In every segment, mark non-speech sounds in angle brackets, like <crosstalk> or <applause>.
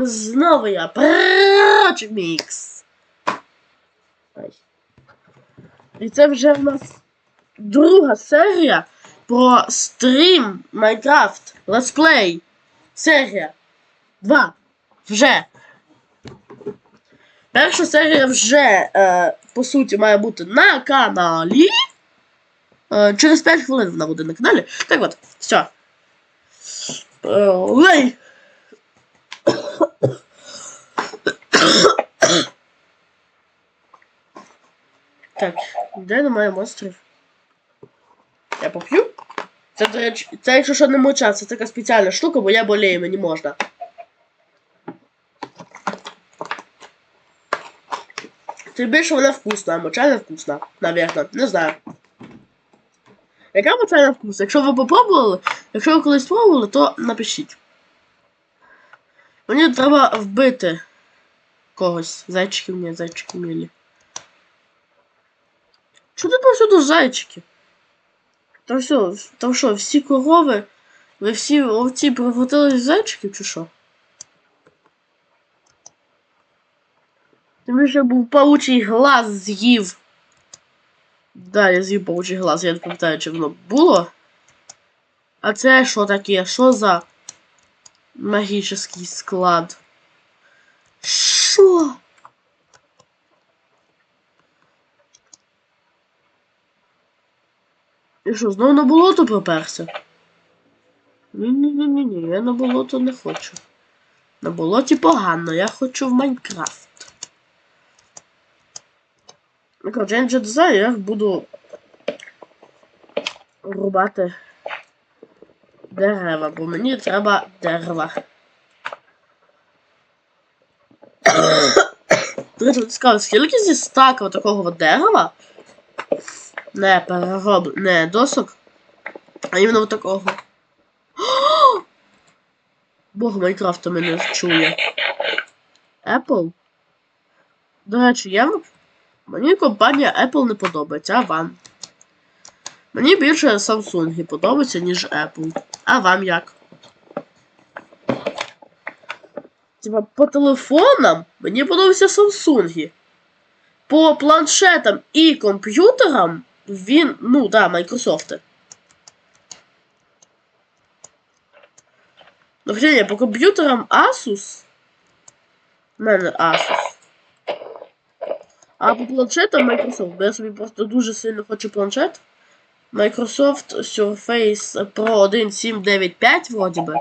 Знову я Mix. Ай. І це вже в нас друга серія про стрім Let's Play. Серія 2. Вже. Перша серія вже, е, по суті, має бути на каналі. Е, через 5 хвилин вона буде на каналі. Так от, все. Е, лей! Так, де немає монстрів? Я поп'ю? Це, до речі, це якщо що не моча, це така спеціальна штука, бо я болею, мені можна. Тим більше вона вкусна, а моча не вкусна, навірно, не знаю. Яка моча на вкус? Якщо ви попробували, якщо ви колись пробували, то напишіть. Мені треба вбити когось. Зайчики мені, зайчики милі. Чого тут повсюду зайчики? Там все, там що, всі корови, ви всі овці превратились в зайчиків чи що? Тим більше був паучий глаз з'їв. Да, я з'їв паучий глаз, я не пам'ятаю, чи воно було. А це що таке? Що за магічний склад? Що? І що, знову на болото проперся? Ні-ні-ні-ні, я на болото не хочу. На болоті погано, я хочу в Майнкрафт. Ну, коротше, я нічого знаю, я буду рубати дерева, бо мені треба дерева. Речі, цікаво, скільки зі стака такого дерева? Не перероб... не досок, а іменно такого. <gasps> Бог Майнкрафта мене чує. Apple? До речі, я Мені компанія Apple не подобається, а вам? Мені більше Samsung подобається, ніж Apple. А вам як? Типа по телефонам мені подобаються Samsung. По планшетам і комп'ютерам він, ну да, Microsoft. Ну, ні, по комп'ютерам Asus. У мене Asus. А по планшетам Microsoft, бо я собі просто дуже сильно хочу планшет. Microsoft Surface Pro 1795 вроді би.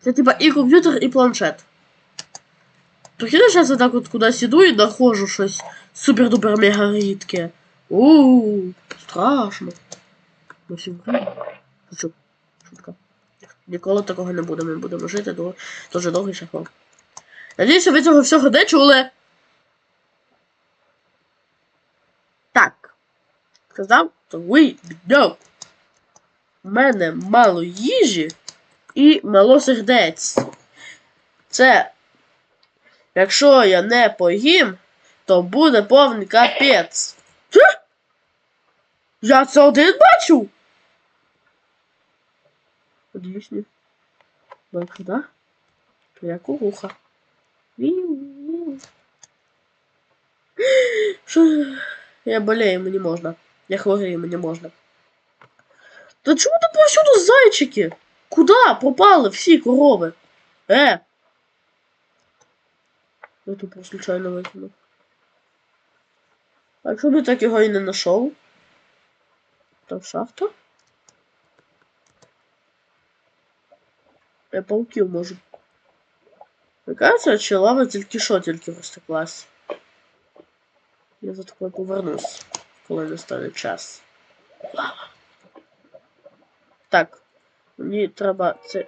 Це типа і комп'ютер, і планшет. Прикинь, зараз я так от кудись іду і знаходжу щось супер-дупер мега рідке. Ууу, страшно. Ну, сьогодні. Шутка. Ніколи такого не буде, ми будемо жити до дуже довгий шляхом. Надіюся, ви цього всього не чули. Так. Сказав, то ви бідо. У мене мало їжі і мало сердець. Це. Якщо я не поїм, то буде повний капець. Я це один бачу. Бо якщо да, я куруха. Що? Я болею, мені можна. Я хворію, мені можна. Та чому тут повсюду зайчики? Куда пропали всі корови? Е! Я тупо случайно викинув. А би так його і не знайшов? Там шахта? Я пауків можу Кажется, чи лава тільки що тільки розтеклась. Я за такою повернусь, коли настане час. Лава. Так. Мені треба це.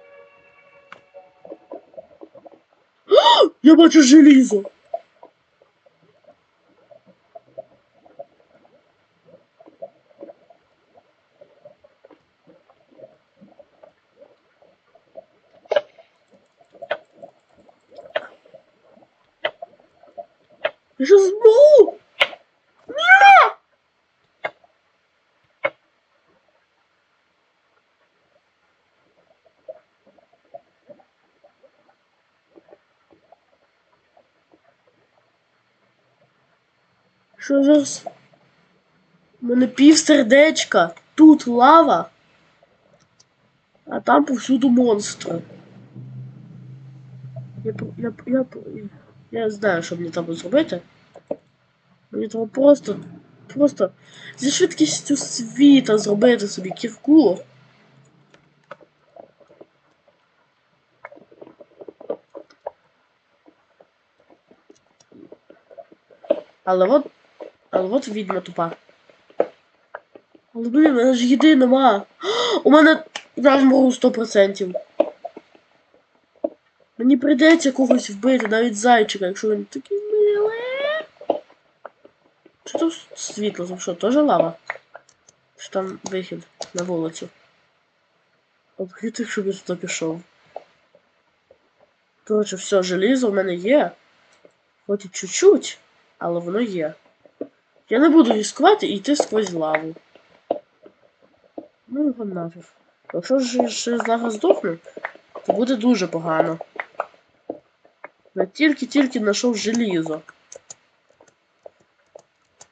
О! Я бачу желізо! Я що знову? Ні! Що зараз? У мене пів сердечка. Тут лава. А там повсюду монстри. Я, я, я, я, знаю, що мені треба зробити. Мені треба просто, просто зі швидкістю світа зробити собі кірку. Але от. Але от відьма тупа. Але блін, у мене ж їди нема. У мене я вмру 100%. Мені прийдеться когось вбити, навіть зайчика, якщо він такий милий. Що тут світло? Там що, теж лава? Чи там вихід на вулицю? Открити, щоб я туди пішов. Коротше, все, желізо в мене є. Хоч і чуть-чуть, але воно є. Я не буду ризикувати і йти сквозь лаву. Ну його нафіг. Якщо ж ще зараз здохну, то буде дуже погано. Я тільки-тільки знайшов желізо.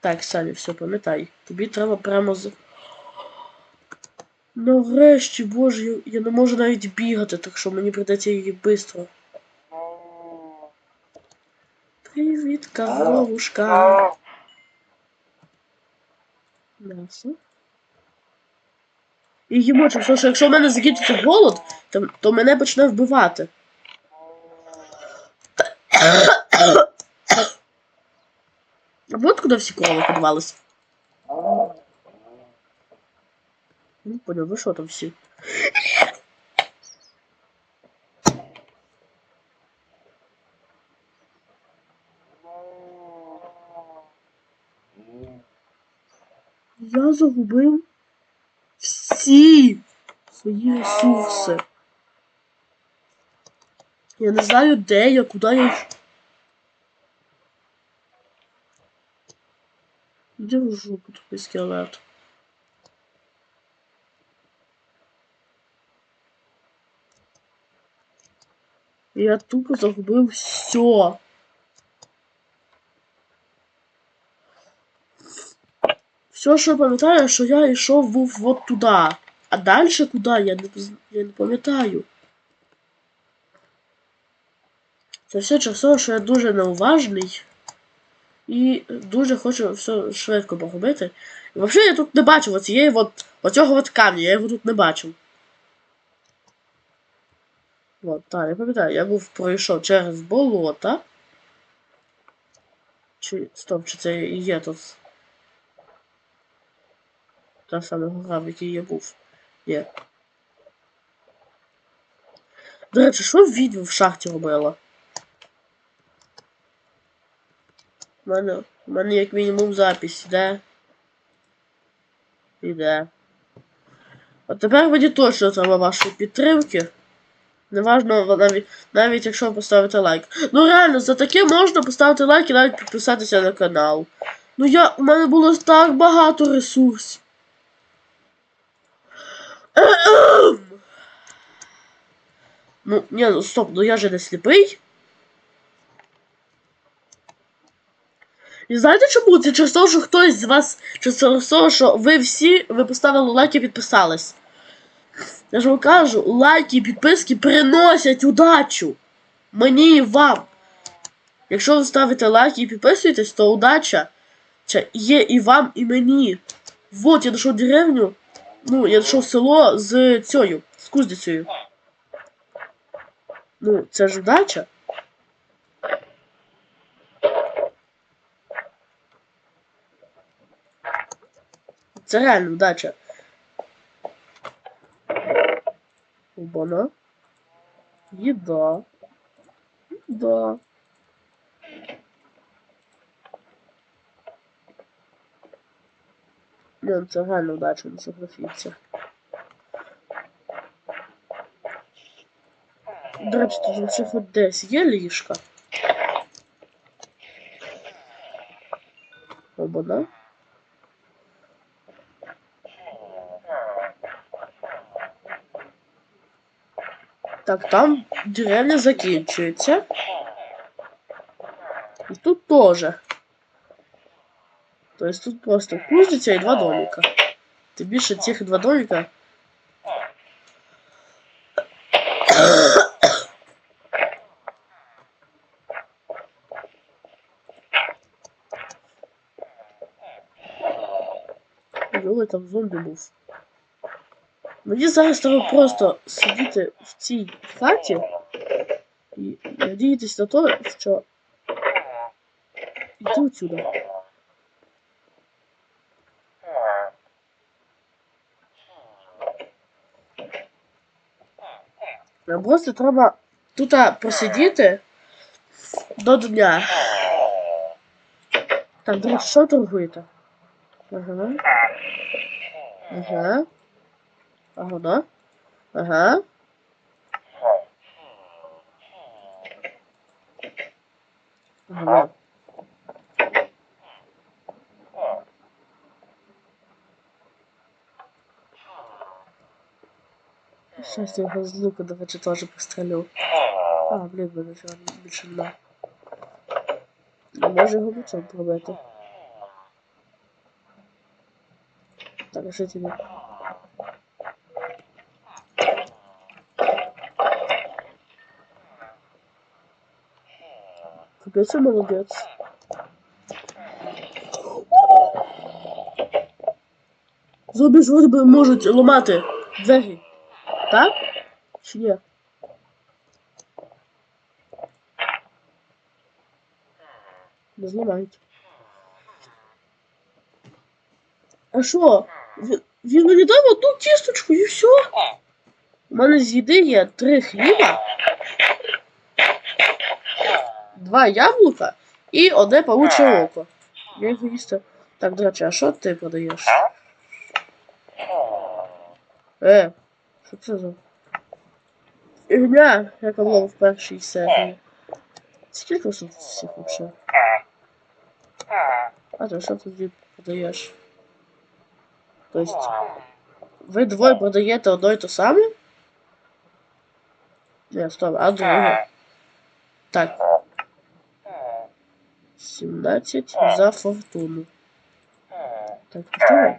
Так, Саня, все, пам'ятай. Тобі треба прямо з. Нарешті, боже, я, я не можу навіть бігати, так що мені прийдеться її швидко. Привіт, коровушка. М'ясо. І їбочим, тому що якщо в мене закінчиться голод, то, то мене почне вбивати. А вот куди всі корови подавались. Ну, понял, ви що там всі? Я загубив всі свої ресурси. Я не знаю, де я, куди я. Іди в жопу такий скелет. Я тупо загубив все. Все, що я пам'ятаю, що я йшов був от туди. А далі куди, я не, я не пам'ятаю. Це все через що я дуже неуважний. І дуже хочу все швидко поробити. І взагалі я тут не бачив оцієї от, оцього от камня, я його тут не бачив. От, так, я пам'ятаю, я був пройшов через болото. Чи. Стоп, чи це і є тут. Та сама гора, в якій я був. Є. До речі, що відьма в шахті робила? У мене, у мене як мінімум запись іде. Іде. От тепер мені точно треба вашої підтримки. Неважно, навіть, навіть якщо поставити лайк. Ну реально, за таке можна поставити лайк і навіть підписатися на канал. Ну я. У мене було так багато ресурсів. Ну, ні, ну стоп, ну я же не сліпий. І знаєте чому? Це через те, що хтось з вас, через те, що ви всі ви поставили лайк і підписались. Я ж вам кажу, лайки і підписки приносять удачу. Мені і вам. Якщо ви ставите лайки і підписуєтесь, то удача ця є і вам, і мені. Вот, я знайшов деревню. Ну, я знайшов село з цією, з кузнецею. Ну, це ж удача. Це реально удача. Обана. Їда. Їда. Не, це реально удача, не согласіться. До речі, тут вообще хоч десь є ліжка. Обана. Так, там деревня закінчується. І тут теж. Тобто тут просто кузниця і два домика. Тим більше цих два домика. Йоли там зомбі був. Мені зараз треба просто сидіти в цій хаті і надіятись на те, що йду отсюда. Нам просто треба тут посидіти до дня. Так, друзі, що торгуєте? Ага. Ага. Ага, да? Ага. Ага. Сейчас я його з лука, речі, теж пострілю. А, блін, мене чого більше нема. Може його бічом пробити. Так, що тобі? Капець, молодець. Зомбі ж вроді би можуть ламати двері. Так? Чи ні? Не. А що? Він, він одну тісточку і все. У мене з їди є три хліба, два яблука і одне павуче око. Я його їсти. Так, до а що ти продаєш? Е, що це за? Ігня, яка була в першій серії. Скільки ж тут всіх вообще? А ти що тоді продаєш? Тобто, ви двоє продаєте одно і те саме? Ні, стоп, а друге? Так. 17 за фортуну. Так, повторюй.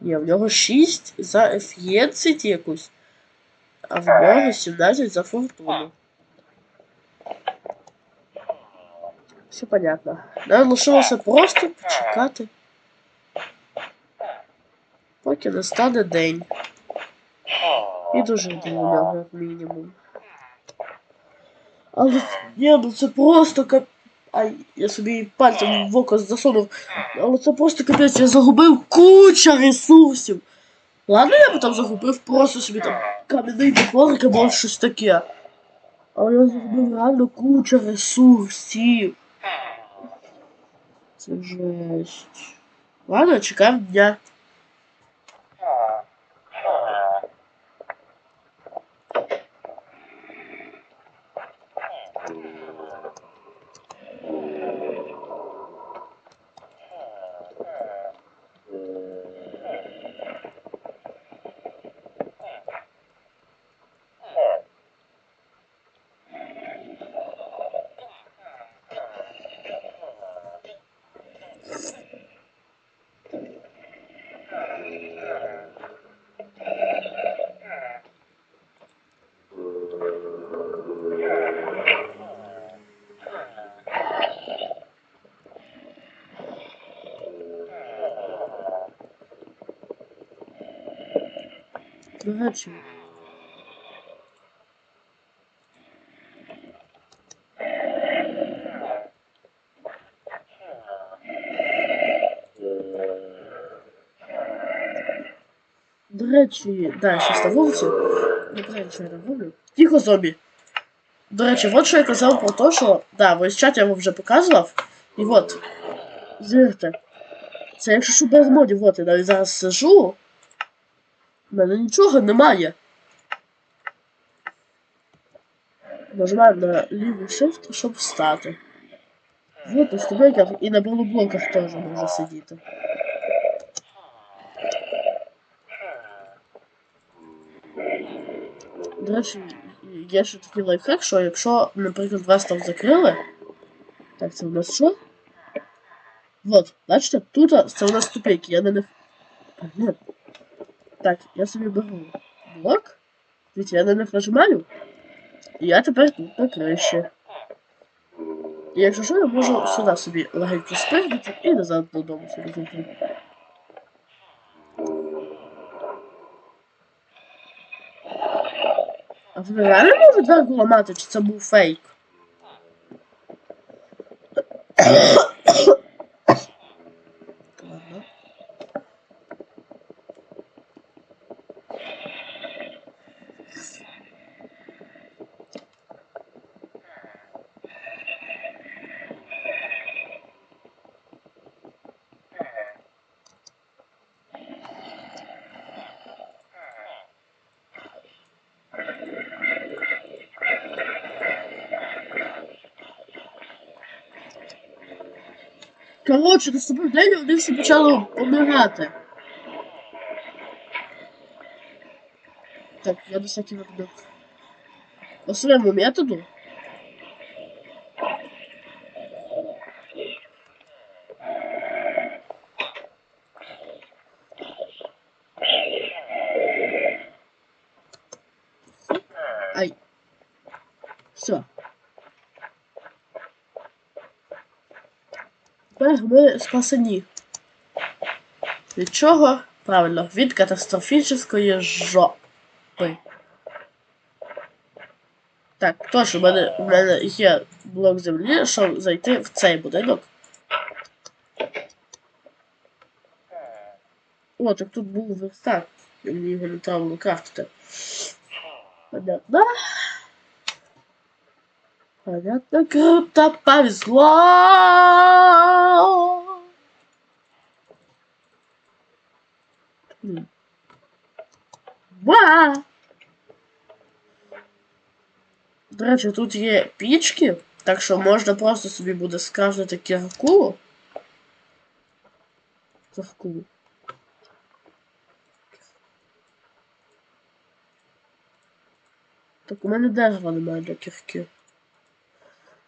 Ні, в нього 6 за F11 якусь. А в нього 17 за фортуну. Все понятно. Нам лишилося просто почекати. Поки настане день. І дожити до нього, як мінімум. Але ні, ну це просто кап... Ай, я собі пальцем в око засунув. Але це просто капець, я загубив куча ресурсів. Ладно, я б там загубив просто собі там кам'яний топорик або щось таке. Але я зробив реально куча ресурсів. Це жесть. Ладно, чекаємо дня. До. До речі, да, щось на вулиці. Не що я там роблю. Тихо, зомбі. До речі, от що я казав про те, що. Да, в чат я вам вже показував. І от. Зирте. Це якщо що без модів, от я навіть зараз сижу. У мене нічого немає. Нажимаємо на лівий shift, щоб встати. Вот на ступеньках і на блоках теж може сидіти. До речі, є ще такий лайфхак, що якщо, наприклад, вас там закрили. Так, це у нас що? Вот, бачите, тут це у нас ступеньки, я на них. Блін. Так, я собі беру блок. Дивіться, я на них нажимаю. І я тепер тут на криші. І якщо що, я можу сюди собі легенько спригнути і назад додому собі зайти. А ви реально можете дверку ламати, чи це був фейк? Коротше, наступив день, вони всі почали помирати. Так, я на всякий випадок. По своєму методу. Ай. Все. Тепер ми спасені. Від чого? Правильно, від катастрофічної жопи. Так, точно, у мене, у мене є блок землі, щоб зайти в цей будинок. О, так тут був верстак. Мені його не треба було крафтити. Понятно. Понятно, круто повезло. Ва! До тут є пічки, так що можна просто собі буде скрафтити кірку. Кірку. Так у мене дерева немає для кірки.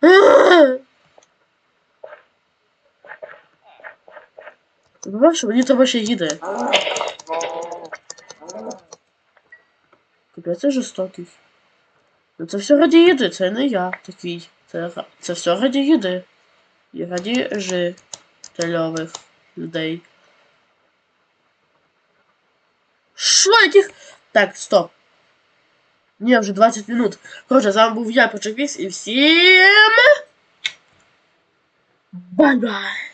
Ти бачиш, що мені треба ще їде. Капець, це жорстокий. Ну це все раді їди, це не я такий. Це, це все раді їди. І раді жителевих людей. Що, яких? Так, стоп. Ні, вже 20 минут. Коротше, з вами був я, Почеквіс, і всім... Бай-бай!